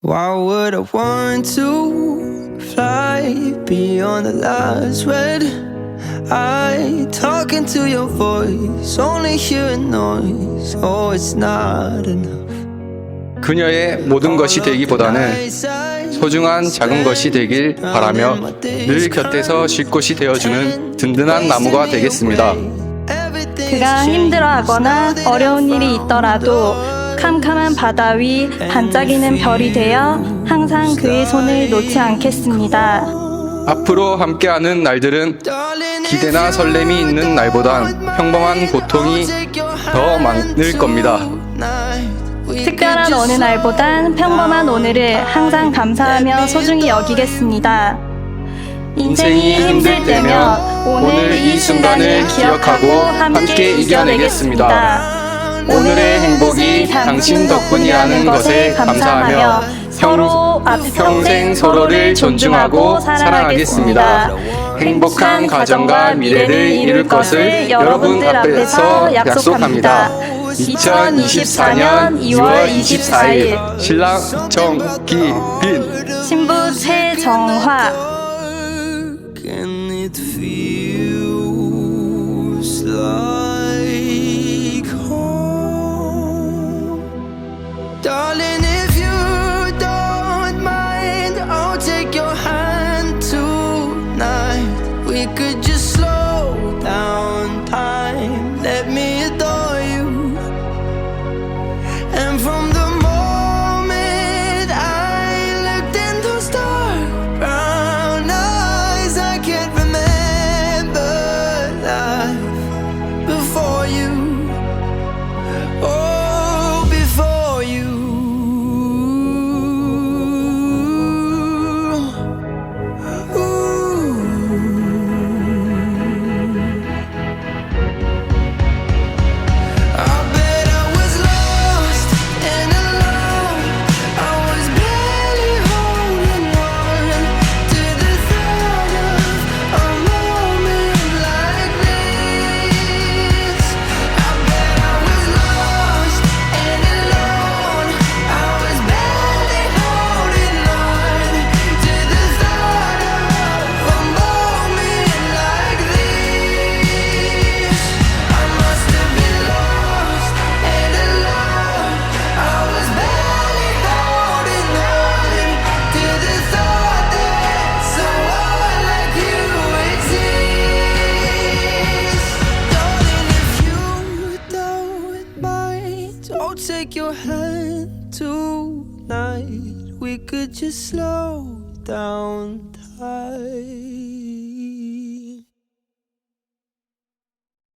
Why would I want to fly beyond the last red? I talking to your voice, only hearing noise. Oh, it's not enough. 그녀의 모든 것이 되기보다는 소중한 작은 것이 되길 바라며 늘 곁에서 쉴 곳이 되어주는 든든한 나무가 되겠습니다. 그가 힘들어하거나 어려운 일이 있더라도 캄캄한 바다 위 반짝이는 별이 되어 항상 그의 손을 놓지 않겠습니다. 앞으로 함께하는 날들은 기대나 설렘이 있는 날보단 평범한 고통이 더 많을 겁니다. 특별한 어느 날보단 평범한 오늘을 항상 감사하며 소중히 여기겠습니다. 인생이 힘들 때면 오늘 이 순간을 기억하고 함께 이겨내겠습니다. 오늘의 행복이 당신 덕분이라는 것에 감사하며 서로 앞 평생 서로를 존중하고 사랑하겠습니다. 행복한 가정과 미래를 이룰 것을 여러분 앞에서 약속합니다. 2024년 2월 24일 신랑 정기빈 신부 최정화 Darling, if you don't mind, I'll take your hand tonight. We could I'll take your hand tonight. We could just slow down time.